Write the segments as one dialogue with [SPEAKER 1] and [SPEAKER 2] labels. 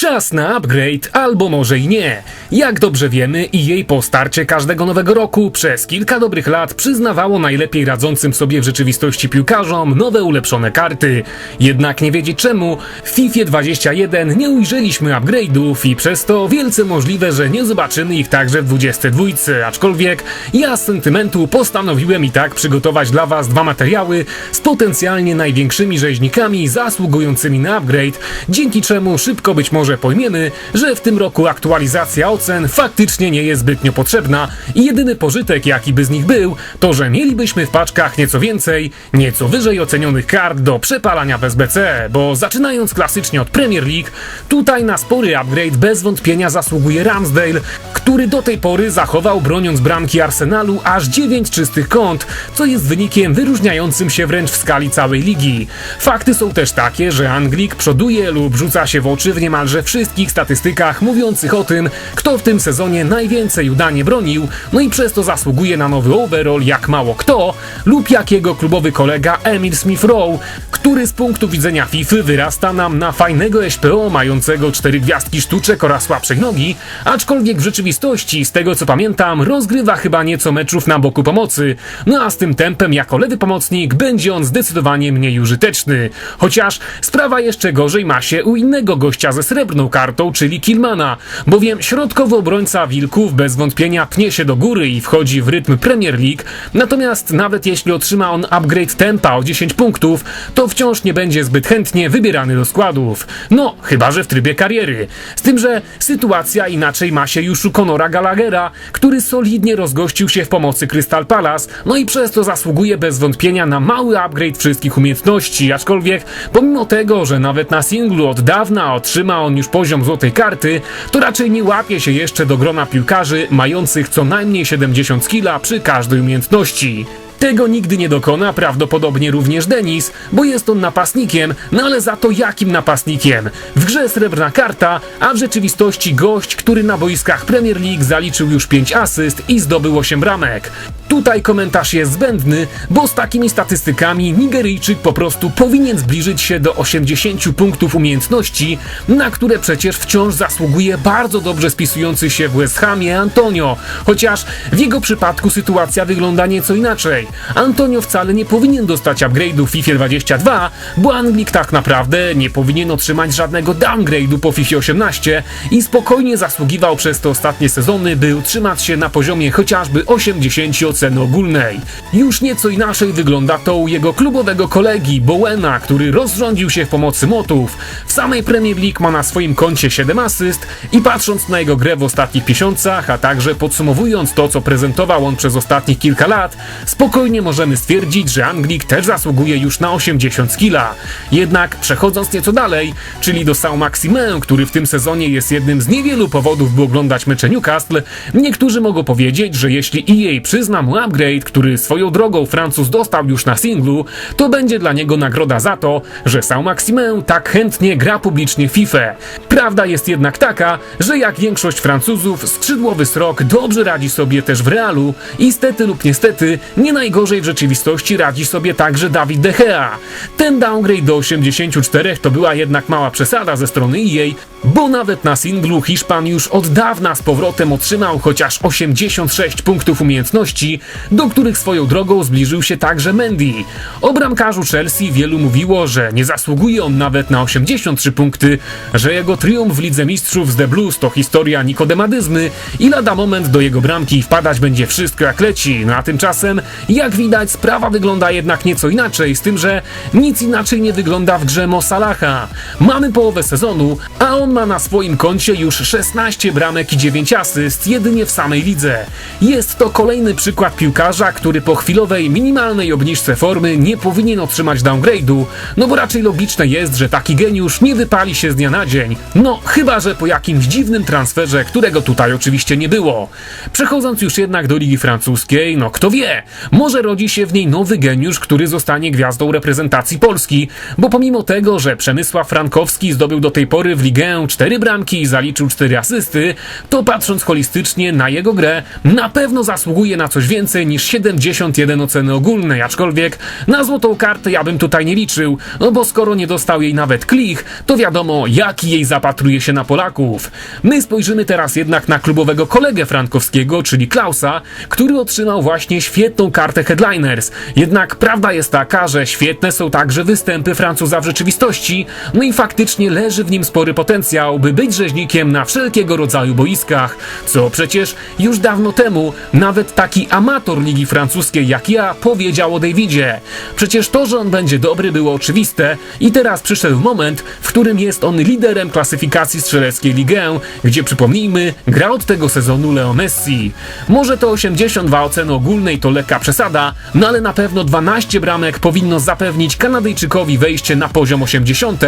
[SPEAKER 1] Czas na upgrade, albo może i nie. Jak dobrze wiemy, i jej po starcie każdego nowego roku przez kilka dobrych lat przyznawało najlepiej radzącym sobie w rzeczywistości piłkarzom nowe ulepszone karty. Jednak nie wiedzieć czemu, w FIFA 21 nie ujrzeliśmy upgrade'ów i przez to wielce możliwe, że nie zobaczymy ich także w 22, aczkolwiek ja z sentymentu postanowiłem i tak przygotować dla Was dwa materiały z potencjalnie największymi rzeźnikami zasługującymi na upgrade, dzięki czemu szybko być może pojmiemy, że w tym roku aktualizacja ocen faktycznie nie jest zbytnio potrzebna i jedyny pożytek jaki by z nich był, to że mielibyśmy w paczkach nieco więcej, nieco wyżej ocenionych kart do przepalania w SBC, bo zaczynając klasycznie od Premier League, tutaj na spory upgrade bez wątpienia zasługuje Ramsdale, który do tej pory zachował broniąc bramki Arsenalu aż 9 czystych kąt, co jest wynikiem wyróżniającym się wręcz w skali całej ligi. Fakty są też takie, że Anglik przoduje lub rzuca się w oczy w niemalże wszystkich statystykach mówiących o tym, kto w tym sezonie najwięcej udanie bronił, no i przez to zasługuje na nowy overall jak mało kto, lub jak jego klubowy kolega Emil Smith-Rowe, który z punktu widzenia FIFA wyrasta nam na fajnego SPO mającego cztery gwiazdki sztuczek oraz słabszej nogi, aczkolwiek w rzeczywistości, z tego co pamiętam, rozgrywa chyba nieco meczów na boku pomocy, no a z tym tempem jako lewy pomocnik będzie on zdecydowanie mniej użyteczny. Chociaż sprawa jeszcze gorzej ma się u innego gościa ze srebrną kartą, czyli Kilmana, bowiem środkowy obrońca Wilków bez wątpienia pnie się do góry i wchodzi w rytm Premier League, natomiast nawet jeśli otrzyma on upgrade tempa o 10 punktów, to wciąż nie będzie zbyt chętnie wybierany do składów. No, chyba że w trybie kariery. Z tym, że sytuacja inaczej ma się już u Conora Gallaghera, który solidnie rozgościł się w pomocy Crystal Palace, no i przez to zasługuje bez wątpienia na mały upgrade wszystkich umiejętności, aczkolwiek pomimo tego, że nawet na singlu od dawna otrzyma on już poziom złotej karty, to raczej nie łapie się jeszcze do grona piłkarzy mających co najmniej 70 skilla przy każdej umiejętności. Tego nigdy nie dokona prawdopodobnie również Denis, bo jest on napastnikiem, no ale za to jakim napastnikiem? W grze srebrna karta, a w rzeczywistości gość, który na boiskach Premier League zaliczył już 5 asyst i zdobył 8 bramek. Tutaj komentarz jest zbędny, bo z takimi statystykami Nigeryjczyk po prostu powinien zbliżyć się do 80 punktów umiejętności, na które przecież wciąż zasługuje bardzo dobrze spisujący się w West Hamie Antonio, chociaż w jego przypadku sytuacja wygląda nieco inaczej. Antonio wcale nie powinien dostać upgrade'u w FIFA 22, bo Anglik tak naprawdę nie powinien otrzymać żadnego downgrade'u po FIFA 18 i spokojnie zasługiwał przez te ostatnie sezony, by utrzymać się na poziomie chociażby 80 oceny ogólnej. Już nieco inaczej wygląda to u jego klubowego kolegi Bowena, który rozrządził się w pomocy motów. W samej Premier League ma na swoim koncie 7 asyst i patrząc na jego grę w ostatnich miesiącach, a także podsumowując to, co prezentował on przez ostatnich kilka lat, spokojnie możemy stwierdzić, że Anglik też zasługuje już na 80 skilla. Jednak przechodząc nieco dalej, czyli do Saint-Maximin, który w tym sezonie jest jednym z niewielu powodów, by oglądać mecze Newcastle, niektórzy mogą powiedzieć, że jeśli EA przyzna upgrade, który swoją drogą Francuz dostał już na singlu, to będzie dla niego nagroda za to, że Saint-Maximin tak chętnie gra publicznie FIFA. Prawda jest jednak taka, że jak większość Francuzów, skrzydłowy srok dobrze radzi sobie też w Realu i stety lub niestety nie najgorzej w rzeczywistości radzi sobie także Dawid De Gea. Ten downgrade do 84 to była jednak mała przesada ze strony EA, bo nawet na singlu Hiszpan już od dawna z powrotem otrzymał chociaż 86 punktów umiejętności, do których swoją drogą zbliżył się także Mendy. O bramkarzu Chelsea wielu mówiło, że nie zasługuje on nawet na 83 punkty, że jego triumf w Lidze Mistrzów z The Blues to historia nikodemadyzmy i lada moment do jego bramki wpadać będzie wszystko jak leci, no a tymczasem, jak widać, sprawa wygląda jednak nieco inaczej, z tym, że nic inaczej nie wygląda w grze Mo Salaha. Mamy połowę sezonu, a on ma na swoim koncie już 16 bramek i 9 asyst jedynie w samej lidze. Jest to kolejny przykład piłkarza, który po chwilowej, minimalnej obniżce formy nie powinien otrzymać downgrade'u, no bo raczej logiczne jest, że taki geniusz nie wypali się z dnia na dzień. No, chyba że po jakimś dziwnym transferze, którego tutaj oczywiście nie było. Przechodząc już jednak do Ligi Francuskiej, no kto wie, może rodzi się w niej nowy geniusz, który zostanie gwiazdą reprezentacji Polski, bo pomimo tego, że Przemysław Frankowski zdobył do tej pory w ligę 4 bramki i zaliczył 4 asysty, to patrząc holistycznie na jego grę, na pewno zasługuje na coś więcej więcej niż 71 oceny ogólnej, aczkolwiek na złotą kartę ja bym tutaj nie liczył, no bo skoro nie dostał jej nawet klich, to wiadomo jaki jej zapatruje się na Polaków. My spojrzymy teraz jednak na klubowego kolegę Frankowskiego, czyli Klausa, który otrzymał właśnie świetną kartę Headliners. Jednak prawda jest taka, że świetne są także występy Francuza w rzeczywistości, no i faktycznie leży w nim spory potencjał, by być rzeźnikiem na wszelkiego rodzaju boiskach, co przecież już dawno temu nawet taki amator ligi francuskiej jak ja powiedział o Davidzie. Przecież to, że on będzie dobry było oczywiste i teraz przyszedł moment, w którym jest on liderem klasyfikacji strzeleckiej Ligę, gdzie przypomnijmy, gra od tego sezonu Leo Messi. Może to 82 oceny ogólnej to lekka przesada, no ale na pewno 12 bramek powinno zapewnić Kanadyjczykowi wejście na poziom 80,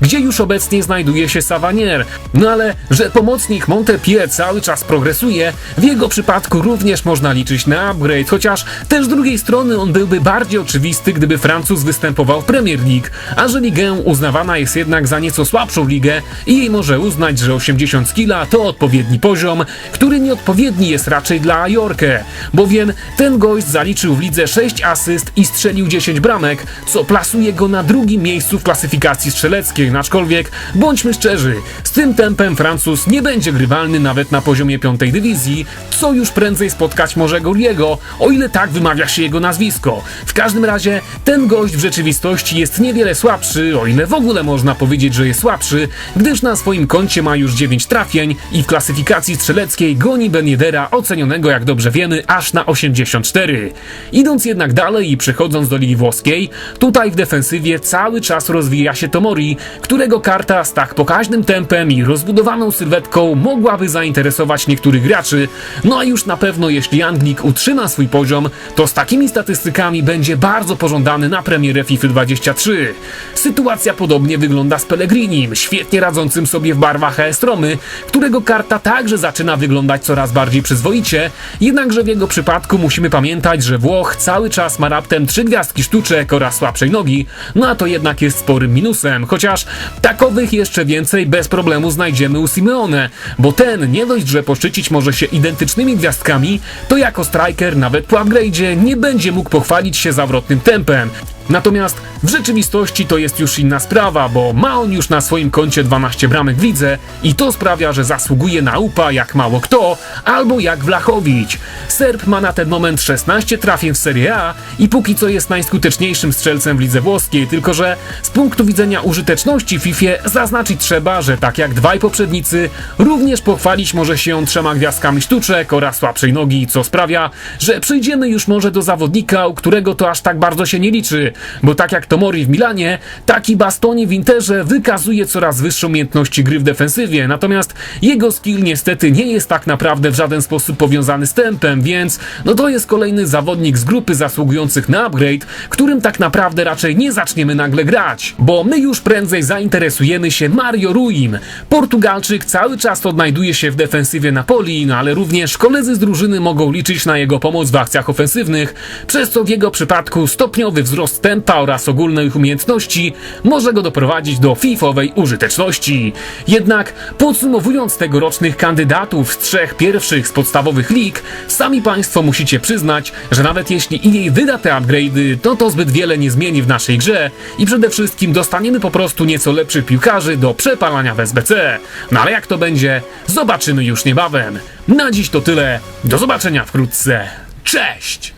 [SPEAKER 1] gdzie już obecnie znajduje się Savanier. No ale, że pomocnik Montepie cały czas progresuje, w jego przypadku również można liczyć na upgrade, chociaż też z drugiej strony on byłby bardziej oczywisty, gdyby Francuz występował w Premier League, a że ligę uznawana jest jednak za nieco słabszą ligę i jej może uznać, że 80 skilla to odpowiedni poziom, który nieodpowiedni jest raczej dla Jorke, bowiem ten gość zaliczył w lidze 6 asyst i strzelił 10 bramek, co plasuje go na drugim miejscu w klasyfikacji strzeleckiej, aczkolwiek bądźmy szczerzy, z tym tempem Francuz nie będzie grywalny nawet na poziomie piątej dywizji, co już prędzej spotkać może Goriego, o ile tak wymawia się jego nazwisko. W każdym razie ten gość w rzeczywistości jest niewiele słabszy, o ile w ogóle można powiedzieć, że jest słabszy, gdyż na swoim koncie ma już 9 trafień i w klasyfikacji strzeleckiej goni Ben Yedera ocenionego jak dobrze wiemy aż na 84. Idąc jednak dalej i przechodząc do ligi włoskiej, tutaj w defensywie cały czas rozwija się Tomori, którego karta z tak pokaźnym tempem i rozbudowaną sylwetką mogłaby zainteresować niektórych graczy, no a już na pewno jeśli Anglik utrzyma swój poziom, to z takimi statystykami będzie bardzo pożądany na premierę FIFA 23. Sytuacja podobnie wygląda z Pellegrinim, świetnie radzącym sobie w barwach AS Romy, którego karta także zaczyna wyglądać coraz bardziej przyzwoicie, jednakże w jego przypadku musimy pamiętać, że Włoch cały czas ma raptem trzy gwiazdki sztuczek oraz słabszej nogi, no a to jednak jest sporym minusem, chociaż takowych jeszcze więcej bez problemu znajdziemy u Simeone, bo ten nie dość, że poszczycić może się identycznymi gwiazdkami, to jako striker nawet po upgrade'zie nie będzie mógł pochwalić się zawrotnym tempem. Natomiast w rzeczywistości to jest już inna sprawa, bo ma on już na swoim koncie 12 bramek w lidze i to sprawia, że zasługuje na upa jak mało kto, albo jak Wlachowicz. Serb ma na ten moment 16 trafień w Serie A i póki co jest najskuteczniejszym strzelcem w lidze włoskiej, tylko że z punktu widzenia użyteczności w FIFA zaznaczyć trzeba, że tak jak dwaj poprzednicy, również pochwalić może się trzema gwiazdkami sztuczek oraz słabszej nogi, co sprawia, że przejdziemy już może do zawodnika, u którego to aż tak bardzo się nie liczy, bo tak jak Tomori w Milanie, taki Bastoni w Interze wykazuje coraz wyższą umiejętności gry w defensywie, natomiast jego skill niestety nie jest tak naprawdę w żaden sposób powiązany z tempem, więc no to jest kolejny zawodnik z grupy zasługujących na upgrade, którym tak naprawdę raczej nie zaczniemy nagle grać, bo my już prędzej zainteresujemy się Mario Ruim. Portugalczyk cały czas odnajduje się w defensywie Napoli, no ale również koledzy z drużyny mogą liczyć na jego pomoc w akcjach ofensywnych, przez co w jego przypadku stopniowy wzrost tempa oraz ogólnych umiejętności może go doprowadzić do fifowej użyteczności. Jednak podsumowując tegorocznych kandydatów z trzech pierwszych z podstawowych lig, sami Państwo musicie przyznać, że nawet jeśli EA wyda te upgrade'y, to to zbyt wiele nie zmieni w naszej grze i przede wszystkim dostaniemy po prostu nieco lepszych piłkarzy do przepalania w SBC. No ale jak to będzie, zobaczymy już niebawem. Na dziś to tyle, do zobaczenia wkrótce. Cześć!